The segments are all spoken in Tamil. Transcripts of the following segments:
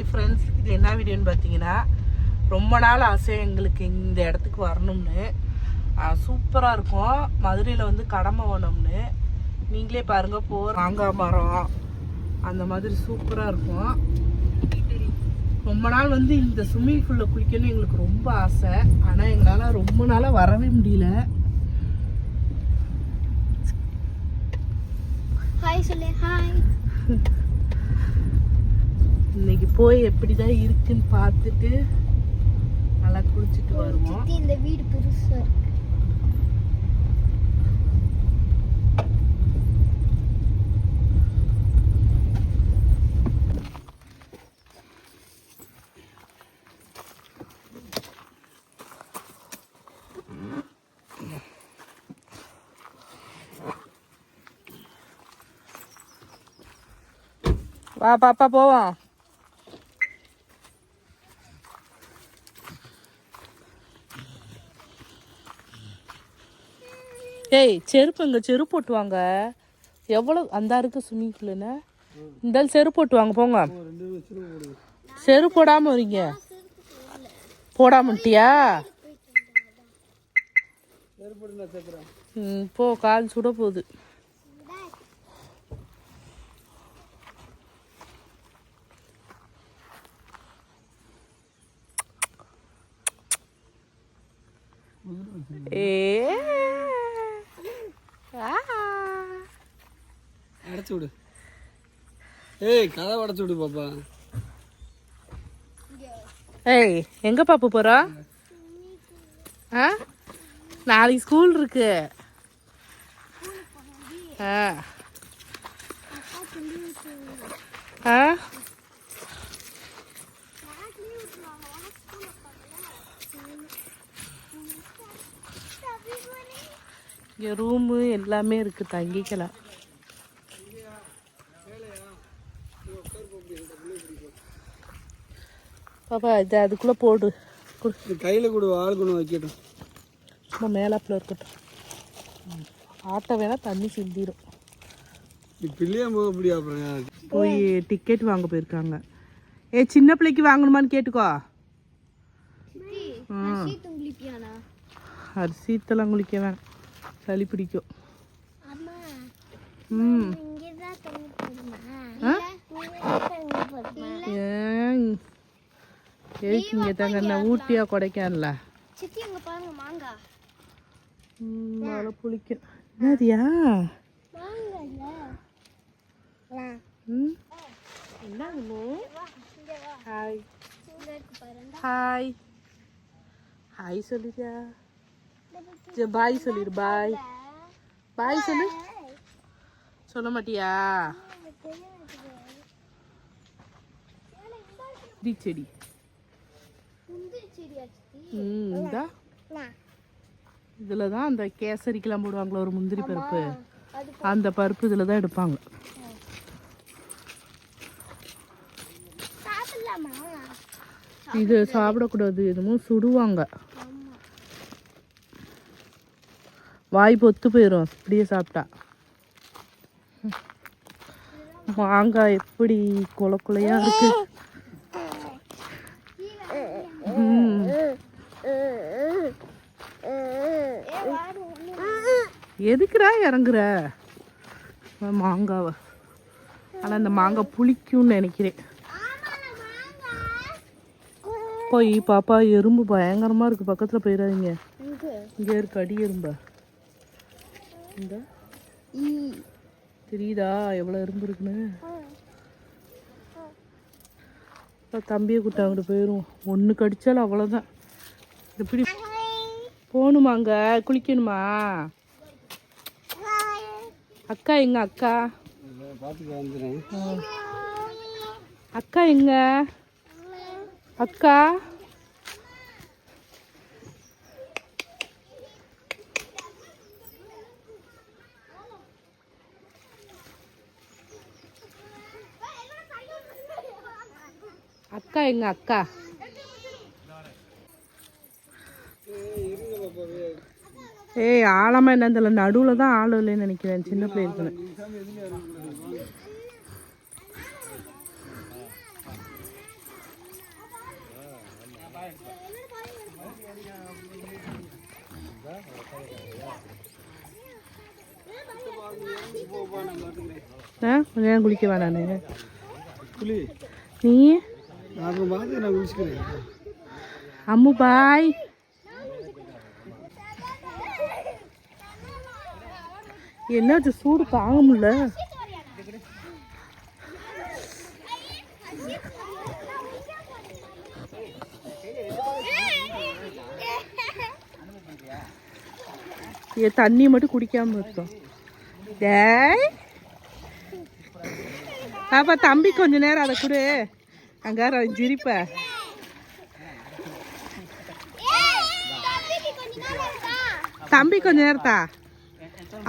ஹாய் ஃப்ரெண்ட்ஸ் இது என்ன வீடியோன்னு பார்த்தீங்கன்னா ரொம்ப நாள் ஆசை எங்களுக்கு இந்த இடத்துக்கு வரணும்னு. சூப்பராக இருக்கும். மதுரையில் வந்து கடமை கடம்பவனம்னு நீங்களே பாருங்கள் போ மாங்காய் மரம் அந்த மாதிரி சூப்பராக இருக்கும். ரொம்ப நாள் வந்து இந்த ஸ்விம்மிங் பூலில் குளிக்கணும்னு எங்களுக்கு ரொம்ப ஆசை. ஆனால் எங்களால் ரொம்ப நாளாக வரவே முடியல. ஹாய் சொல்லு. ஹாய் இன்னைக்கு போய் எப்படிதான் இருக்குன்னு பார்த்துட்டு நல்லா குளிச்சுட்டு வருவோம். இந்த வீடு பெருசா இருக்கு. வா பாப்பா போவோம். ஏய் செருப்பு இங்கே செருப்பு போட்டுவாங்க எவ்வளோ அந்த இருக்கு ஸ்விம்மிங் பூலுன்னு இந்த செருப்பு போட்டுவாங்க போங்க. செருப்பு போடாமல் வரீங்க போடாமட்டியா ம் போ கால் சுட போகுது. ஏ அடைச்சு விடு. ஏய் கதை அடைச்சு விடு பாப்பா. ஏய் எங்க பாப்பு போறா? ஆ? நாளைக்கு ஸ்கூல் இருக்கு. ஆ. ஆ. இங்கே ரூமு எல்லாமே இருக்கு தங்கிக்கலாம் பாப்பா இது அதுக்குள்ளே போடு. கையில் கொடு ஆள் கொண்டு வைக்கட்டும். சும்மா மேலாப்பில் இருக்கட்டும். ஆட்டோ வேணா தண்ணி சிந்திடும்? போய் டிக்கெட் வாங்க போயிருக்காங்க. ஏ சின்ன பிள்ளைக்கு வாங்கணுமான்னு கேட்டுக்கோ. சித்தி ம். சீத்து குளிப்பியானா அரிசித்தெல்லாம் குளிக்க வேணாம். சளி பிடிக்கும். ம். ஏன் எதுக்கு இங்கே தாங்க ஊட்டியா கொடைக்கானல மழை புளிக்கும். என்னதியா? ஹாய். ஹாய். ஹாய் சொல்லுறியா? சரி பாய் சொல்லிடு பாய் பாய் சொல்லு. சொல்ல மாட்டியா? செடி. இந்தா. இதில் தான் அந்த கேசரிக்கெல்லாம் போடுவாங்களே ஒரு முந்திரி பருப்பு. அந்த பருப்பு இதில் தான் எடுப்பாங்க. இது சாப்பிடக்கூடாது எதுவும் சுடுவாங்க ஆமா வாய் பொத்து போயிடும் இப்படியே சாப்பிட்டா. மாங்காய் எப்படி கொல கொலையா இருக்கு? எதுக்குறா எதுக்குடா இறங்குற? மாங்காவை. ஆனால் இந்த மாங்காய் புளிக்கும்னு நினைக்கிறேன். போய் பாப்பா எறும்பு பயங்கரமாக இருக்குது பக்கத்தில் போயிடாதீங்க இங்கே இருக்கு அடி எறும்பா. இந்த? தெரியுதா? எவ்வளவு எறும்பு இருக்குன்னு? தம்பியை கூட்ட அங்கிட்டு போயிடும் ஒன்று கடிச்சாலும் அவ்வளோதான் எப்படி? போகணுமாங்க குளிக்கணுமா? அக்கா எங்க? அக்கா. அக்கா எங்க? அக்கா. அக்கா எங்கள் அக்கா. ஏய் ஆழமாக என்ன தெரியல. நடுவில் தான் ஆளு இல்லைன்னு நினைக்கிறேன். சின்ன பிள்ளைங்க கொஞ்ச நேரம் குளிக்க வேணானு நீ? அம்மு பாய் என்னாச்சு? சூடு தாங்க முடியல. தண்ணி மட்டும் குடிக்காம இருக்கோம் டேய். பாப்பா தம்பி கொஞ்ச நேரம் அதை கொடு. அங்கார அவன் சிரிப்ப தம்பி கொஞ்ச நேரத்தா?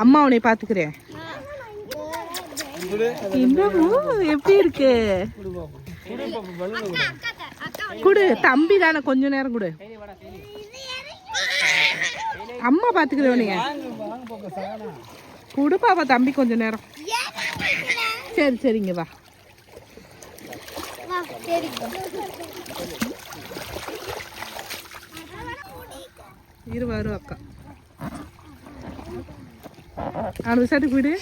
அம்மா உன்னை பாத்துக்கிறேன் என்னமோ எப்படி இருக்கு? குடு தம்பி தானே கொஞ்ச நேரம் குடு. அம்மா பாத்துக்கிறேன் உன்னைய. குடு பாப்பா தம்பி கொஞ்ச நேரம். சரி சரிங்க வா. சரி இரு வரும் அக்கா விசாட்டுக்கு விடு?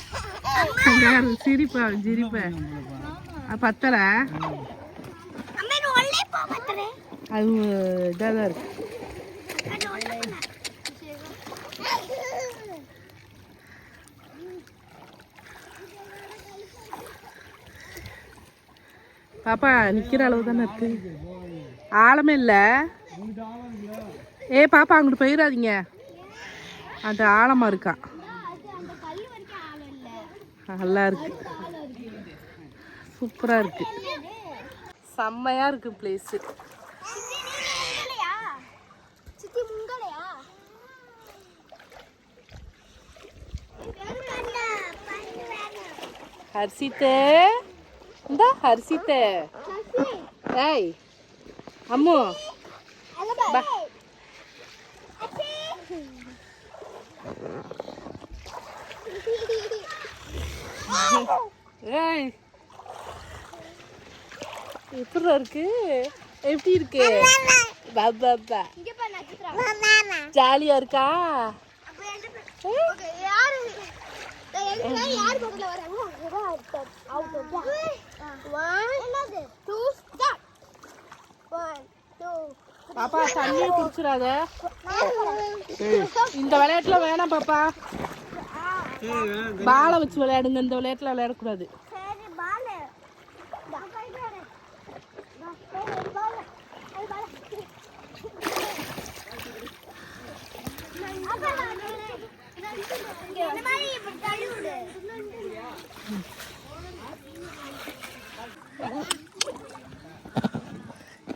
அங்க சிரிப்பா அவன் சிரிப்ப. அது பத்தல? அது இதாக தான் இருக்கு. பாப்பா நிக்கிற அளவு தானே இருக்கு. ஆழமே இல்லை. ஏ பாப்பா அங்கிட்டு போயிடாதீங்க அது ஆழமா இருக்கா? அந்த நல்லா இருக்கு. சூப்பரா இருக்கு. செம்மையா இருக்கு பிளேஸ் முங்கலையா இந்த ஹர்ஷித்தே ஏய் அம்மு. பா. ஏய். எப்படி இருக்கு? எப்படி இருக்கு? பா பா ஜாலியா இருக்கா? யாரு one two start one two பாப்பா தண்ணியை குடிச்சிடாத. இந்த விளையாட்டுல வேணாம் பாப்பா. பாலை வச்சு விளையாடுங்க இந்த விளையாட்டுல விளையாடக்கூடாது. இந்த மாதிரி இப்படி தள்ளி விடு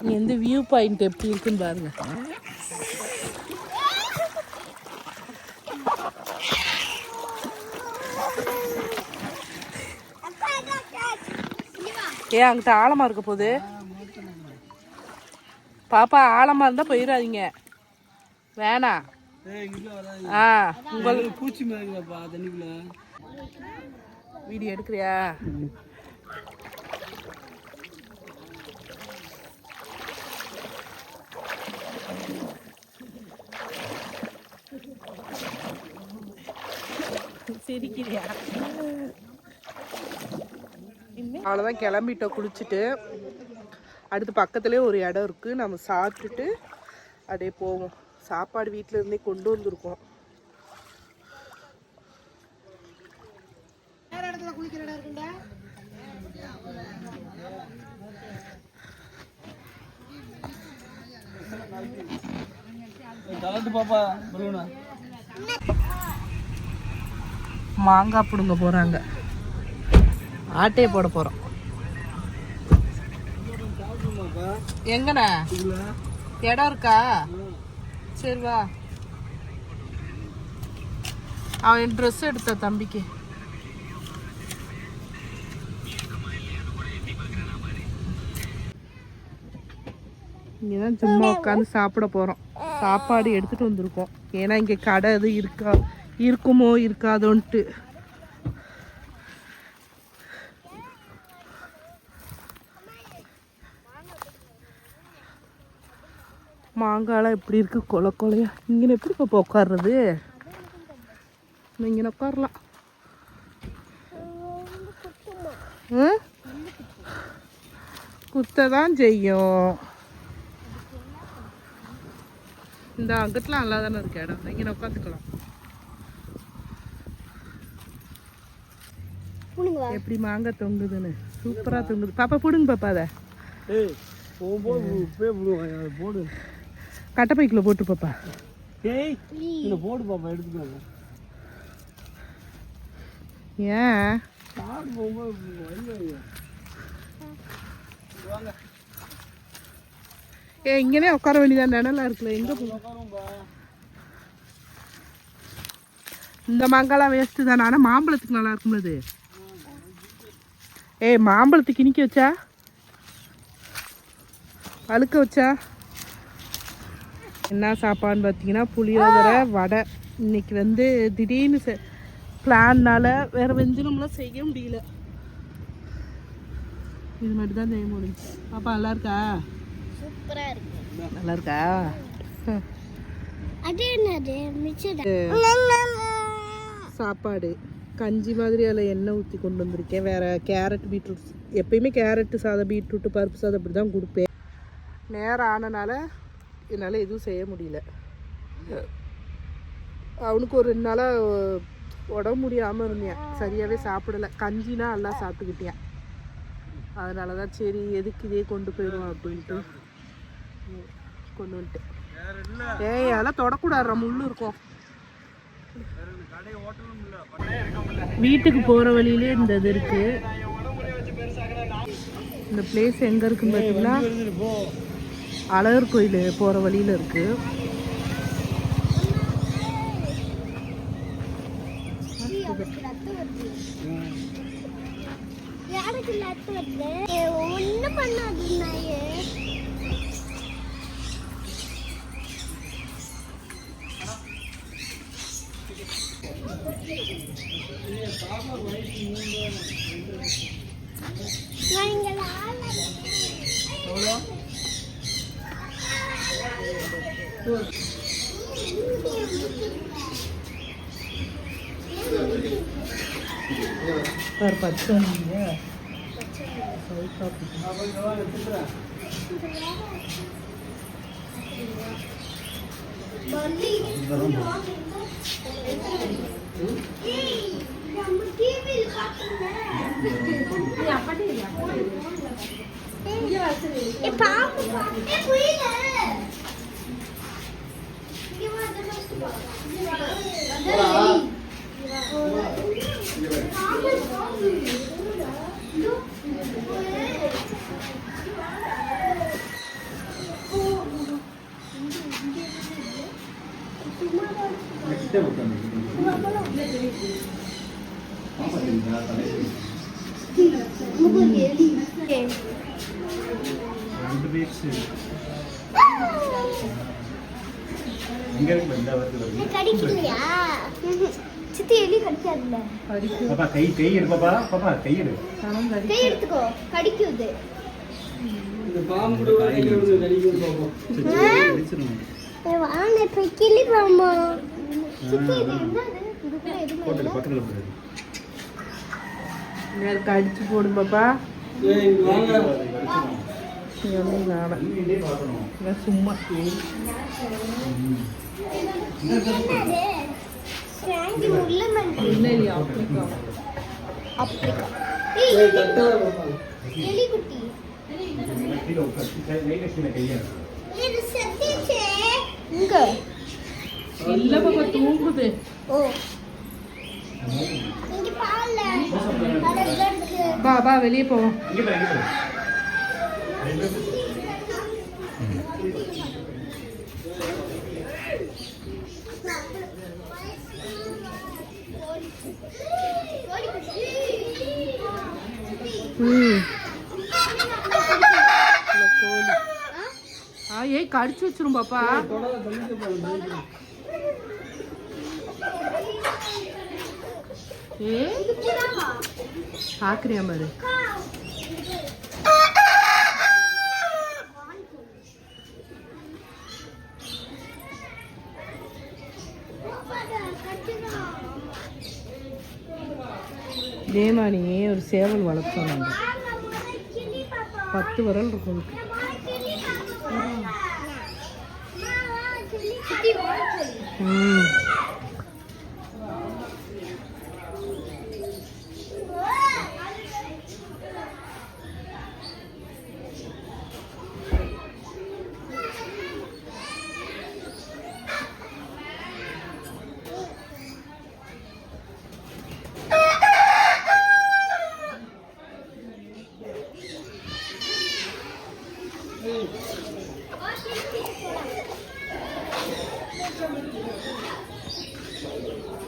இங்க எந்த வியூ பாயிண்ட் எப்படி இருக்குன்னு பாருங்க. ஏன் அங்கிட்ட ஆழமா இருக்க போகுது. பாப்பா ஆழமா இருந்தா போயிடாதீங்க. வேணாம் ஆ உங்களுக்கு பூச்சி தண்ணிக்குள்ள? வீடியோ எடுக்கிறியா? சிரிக்கிறியா? அவ்வளோதான் கிளம்பிட்டோம் குளிச்சுட்டு. அடுத்து பக்கத்துலேயே ஒரு இடம் இருக்குது நம்ம சாப்பிட்டுட்டு அப்படியே போவோம். சாப்பாடு வீட்டிலேருந்தே கொண்டு வந்திருக்கோம். மாங்காய் பிடுங்க போகிறாங்க ஆட்டையை போட போகிறோம் எங்கண்ணா? இடம் இருக்கா? சரி வா. அவன் ட்ரெஸ் எடுத்த தம்பிக்கு. இங்கே தான் சும்மா உட்காந்து சாப்பிட போகிறோம் சாப்பாடு எடுத்துகிட்டு வந்திருக்கோம். ஏன்னா இங்கே கடை எதுவும் இருக்கா? இருக்குமோ இருக்காதோன்ட்டு. மாங்காலாம் எப்படி இருக்கு? கொலை கொலையா. இங்கே எப்படி இப்போ உட்கார்றது? இங்கே உட்காரலாம். ம் குத்த தான் செய்யும். இந்த அங்கத்தில் நல்லா தானே இருக்கு. இடம். இங்கே உட்காந்துக்கலாம் புடுங்க வா எப்படி மாங்காய் தொங்குதுன்னு? சூப்பராக தொங்குது. பாப்பா பிடுங்க பாப்பா அதை. போடு. கட்டை பைக்கில் போட்டு பாப்பா. போடு பாப்பா எடுத்துக்கோங்க ஏன். ஏ இங்கனே உட்கார வேண்டியதான் நிழலா இருக்குல்ல எங்கே போ உட்காரும்பா. இந்த மாங்காய்லாம் வேஸ்ட்டு தானே. ஆனால் மாம்பழத்துக்கு நல்லா இருக்கும்ல இது. ஏய் மாம்பழத்துக்கு இனிக்க வச்சா? அழுக்க வச்சா? என்ன சாப்பாடுன்னு பார்த்தீங்கன்னா புளியோதரை வடை. இன்னைக்கு வந்து திடீர்னு செ பிளான்னால வேறு வெஞ்சனம்லாம் செய்ய முடியல. இது மட்டும் தான் செய்ய முடிஞ்சு பாப்பா நல்லா இருக்கா? சூப்பரா இருக்கு. நல்லா இருக்கா? சாப்பாடு. கஞ்சி மாதிரி அதில் எண்ணெய் ஊற்றி கொண்டு வந்திருக்கேன். வேறு கேரட் பீட்ரூட் எப்பயுமே கேரட்டு சாதம் பீட்ரூட்டு பருப்பு சாதம் அப்படி தான் கொடுப்பேன். நேரம் ஆனனால என்னால் எதுவும் செய்ய முடியல. அவனுக்கு ஒரு ரெண்டு நாளாக உடம்பு முடியாமல் இருந்தேன். சரியாகவே சாப்பிடல. கஞ்சினா நல்லா சாப்பிட்டுக்கிட்டேன். அதனால தான் சரி எதுக்கு இதே கொண்டு போயிடும் அப்படின்ட்டு கொண்டு வந்துட்டேன். ஏன் அதெல்லாம் தொடக்கூடாது முள்ளு இருக்கும். வீட்டுக்கு போகிற வழியிலே இந்த இது இருக்கு. இந்த பிளேஸ் எங்கே இருக்குன்னு பார்த்தீங்கன்னா அழகர் கோயில் போகிற வழியில் இருக்கு. ஒன்றும் பண்ணாது நாயே நான் இங்க லால சார் பச்சை சித்தி எலி கடிக்காதுல்ல? பாப்பா கை கை எடு பாப்பா. பாப்பா கை எடு. கை எடுத்துக்கோ. கடிக்குது. இந்த பாம்பு கூட கூட கையில விழுந்து கடிக்குது பாப்போம் வாங்க இப்ப கிளி பாம்பா சித்தி இது என்னது? இது கூட எதுவுமே போட்டு இல்லை. பக்கத்துல போடு பாப்பா. ஏய் வாங்க. சும்மா. இல்லை பாப்பா எலி குட்டி கீழே உட்காந்து லைட்டா கீழே கையை இது செத்துச்சே இங்க இல்லை பாப்பா தூங்குது ஓ இங்க பால்ல அழகா இருக்கு பா பா வெளியே போவோம் இங்கே பாரு இங்கே பாரு ம் இல்ல, கோழி ஆ ஏய் கடிச்சு வச்சிரும் பாப்பா. ஏ பாக்குறியா பாரு. தேமானியே ஒரு சேவல் வளர்த்தோம் நாங்கள் பத்து விரல் இருக்கும் ம் எங்க ம் நான் செல்லுல பார்த்திருக்கேன் நம்ம சாவி எடு. மாடை வந்து குட்டி குட்டியா இருக்கு.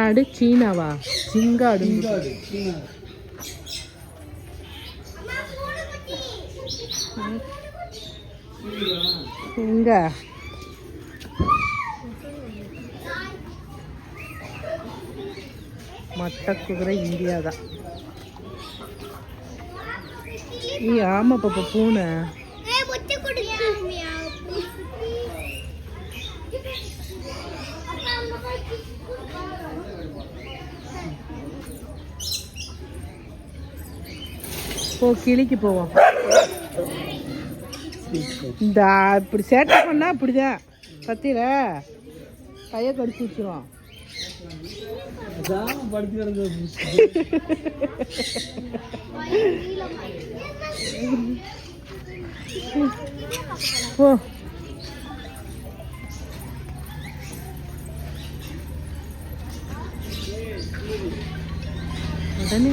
ஆடு சீனாவா? சிங்காடு. எங்க? மட்ட குதிரை இந்தியா தான் ஆமா பாப்பா பூனை ஏய் முட்டை குடிச்சு போ கிளிக்கு போவோம். இந்த இப்படி சேட்டை பண்ணா அப்படிதான் பத்தியில கையை கடிச்சு வச்சிருவோம். அதான் போ. உடனே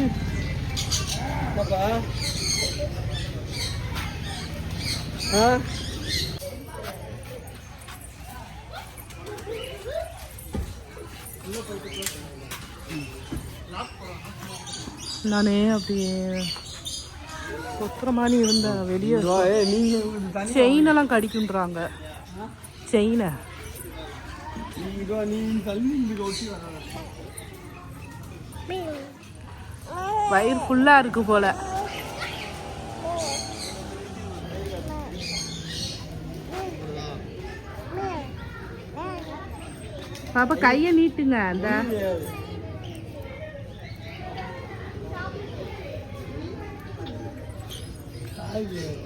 நானே அப்படியே கொத்துற மாதிரி இருந்தேன் வெளியே செயினெல்லாம் கடிக்குன்றாங்க செயினை. இதோ நீ தள்ளி இங்க ஒட்டி வராத. வயிறு ஃபுல்லாக இருக்கு போல. பாப்பா கையை நீட்டுங்க அந்த.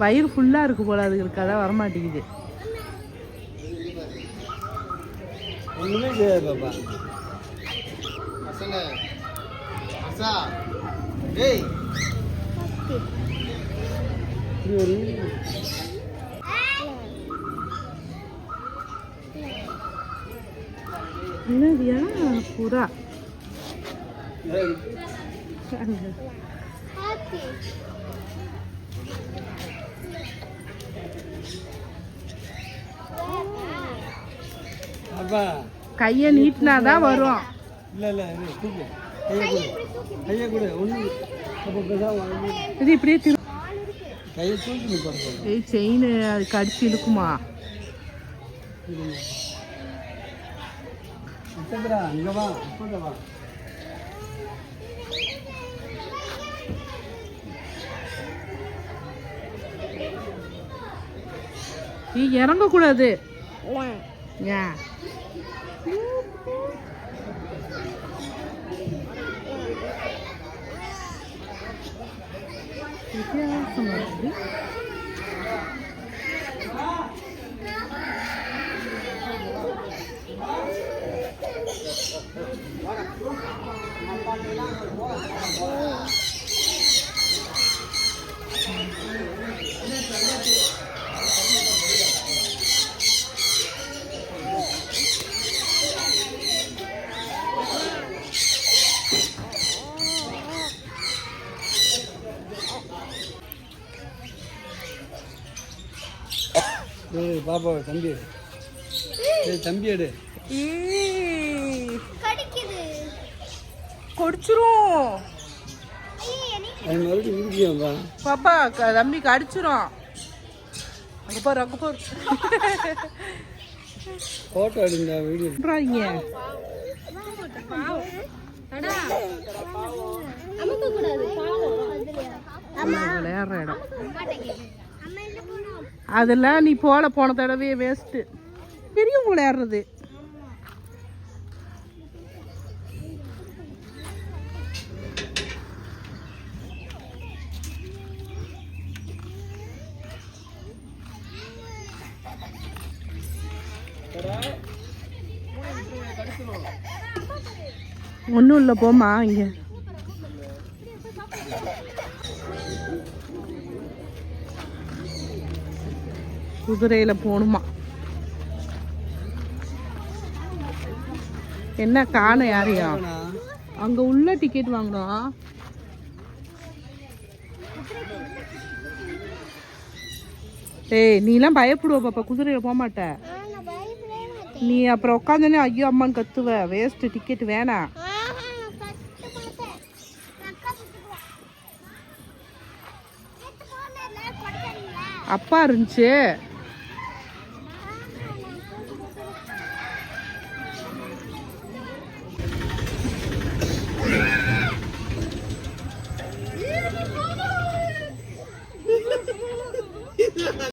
வயிறு ஃபுல்லாக இருக்கு போல அதுங்களுக்கு அதான் வரமாட்டேங்குது. ஒண்ணுமே செய்யாது பாப்பா. இப்படி ஒரு என்னதியா? புறா. கையை நீட்டினாதான் வரும். இல்ல இல்ல கையை கொடு. இது இப்படியே திரு கையை தூக்கி நீ பாருங்க ஏய் செயின் அது கடிச்சு இழுக்குமா? நட்சத்திரா அங்க வா. இப்ப வா. நீ இறங்கக்கூடாது. ஏன்? Ребята, смотри. Thank you. பாப்பா தம்பி. எடு தம்பி எடு. கொடிச்சிரும். பாப்பா தம்பி கடிச்சிரும். அங்க பாரு அங்க பாரு. ஃபோட்டோ எடுங்க வீடியோ கூடாது விளையாடுற இடம். அதெல்லாம் நீ போல போன தடவையே வேஸ்ட்டு பெரியவங்க விளையாடுறது ஒன்றும் இல்லை போமா இங்கே. குதிரையில் போகணுமா என்ன காணும் யாரையா அங்கே உள்ள டிக்கெட் வாங்கணும் ஏய் நீலாம் பயப்படுவ பாப்பா குதிரையில் போக மாட்ட. நீ அப்புறம் உட்காந்தோன்னே ஐயோ அம்மான்னு கத்துவ. வேஸ்ட் டிக்கெட் வேணாம் அப்பா இருந்துச்சு.